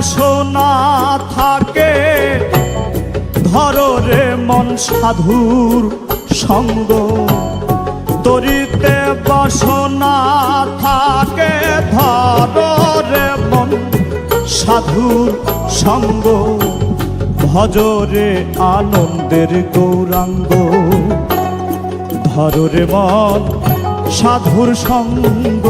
বাসনা থাকে। ধরো রে মন সাধুর সঙ্গ। তরিতে বাসনা থাকে। ধরো রে মন সাধুর সঙ্গ। ভজরে আনন্দের গৌরাঙ্গ। ধরে মন সাধুর সঙ্গ।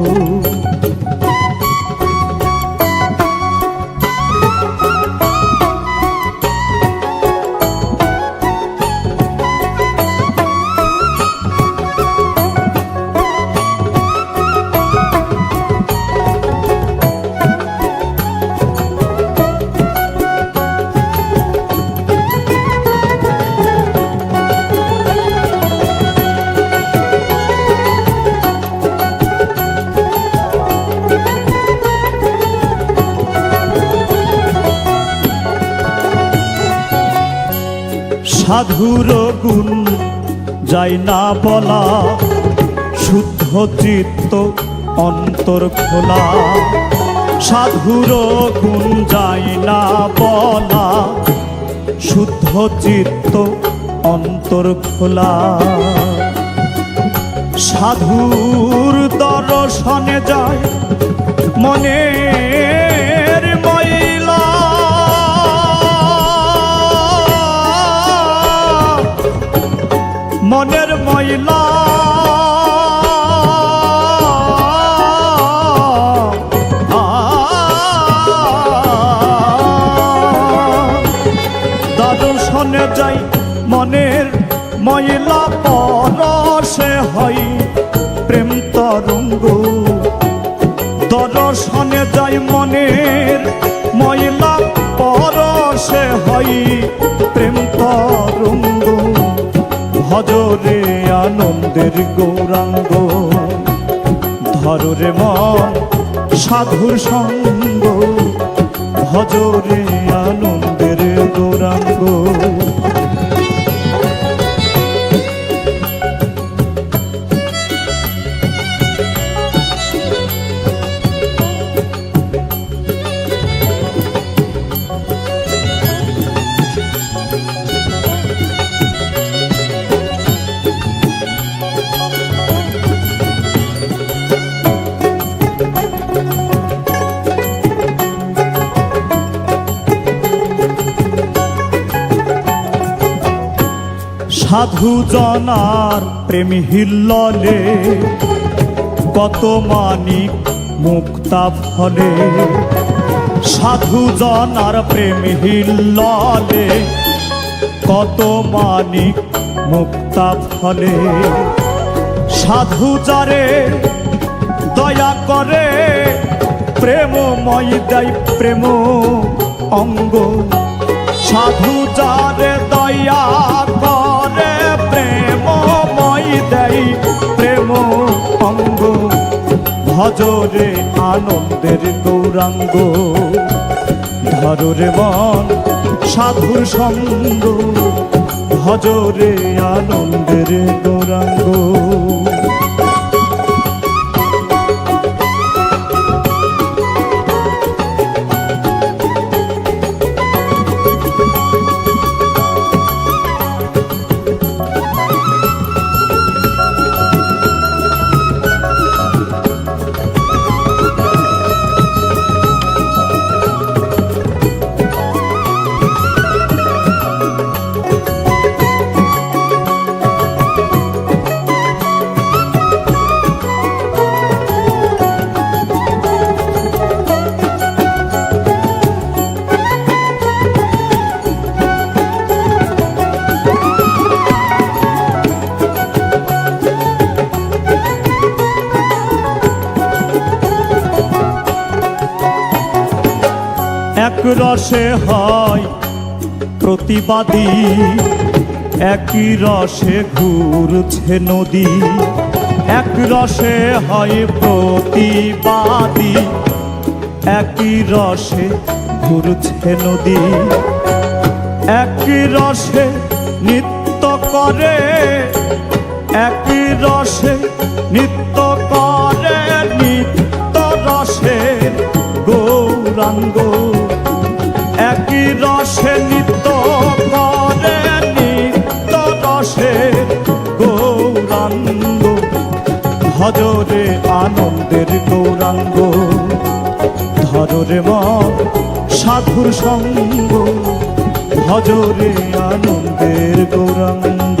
সাধুর গুণ যাই না বলা, শুদ্ধ চিত্ত অন্তর খোলা। সাধুর গুণ যাই না বলা, শুদ্ধ চিত্ত অন্তর খোলা। সাধুর দর্শনে যায় মনের ময়লা দর্শনে যাই মনের ময়লা পরশে হয় প্রেম তরঙ্গ। দর্শনে যাই মনের ময়লা পরশে হয় প্রেম তরঙ্গ। ভজরে আনন্দের গৌরাঙ্গ। ধরে মন সাধুর সঙ্গ ভজরে আনন্দের সাধু জনার প্রেম হিল্ললে, কত মানিক মুক্তা ফলে। সাধু জনার প্রেম হিল্ললে, কত মানিক মুক্তা ফলে। সাধু যারে দয়া করে, প্রেমময় দেয় প্রেম অঙ্গ। সাধু যারে দয়া করে প্রেম অঙ্গ ভজরে আনন্দের গৌরাঙ্গ। ধরে মন সাধুর সঙ্গ ভজরে আনন্দের গৌরাঙ্গ। এক রসে হয় প্রতিবাদী, একই রসে ঘুরছে নদী, এক রসে হয় প্রতিবাদী, একই রসে ঘুরছে নদী, একই রসে নৃত্য করে, একই রসে নিত্য করে, নিত্য রসে গৌরাঙ্গ একই রসে নিত্য করে নিত্য রসে গৌরাঙ্গ। ভজরে আনন্দের গৌরাঙ্গ ধরে মন সাধুর সঙ্গ। ভজরে আনন্দের গৌরাঙ্গ।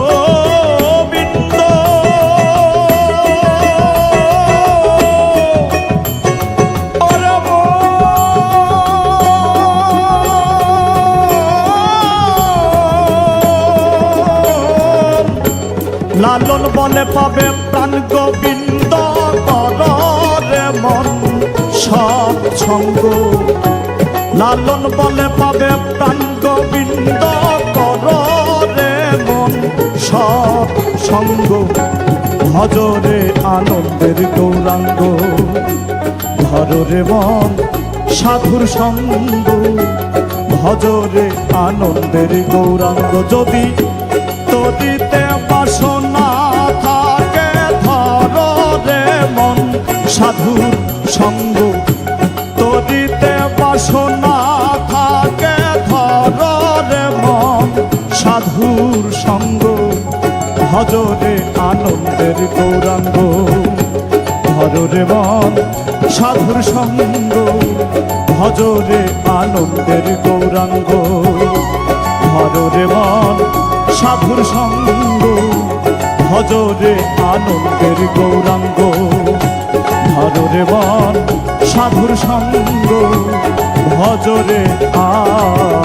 লালন বলে পাবে প্রাণ গোবিন্দ, কররে মন সৎ সঙ্গ। লালন বলে পাবে প্রাণ গোবিন্দ, কররে মন সৎ সঙ্গ। ভজরে আনন্দের গৌরাঙ্গ ধরে মন সাধুর সঙ্গ। ভজরে আনন্দের গৌরাঙ্গ, যদি তদিতে বাসনা ভজরে আনন্দের গৌরাঙ্গ। ধরে মন, সাধুর সঙ্গ। ভজরে আনন্দের গৌরাঙ্গ। ধরে মন, সাধুর সঙ্গ। ভজরে আনন্দের গৌরাঙ্গ। ধরে মন, সাধুর সঙ্গ। ভজরে আনন্দ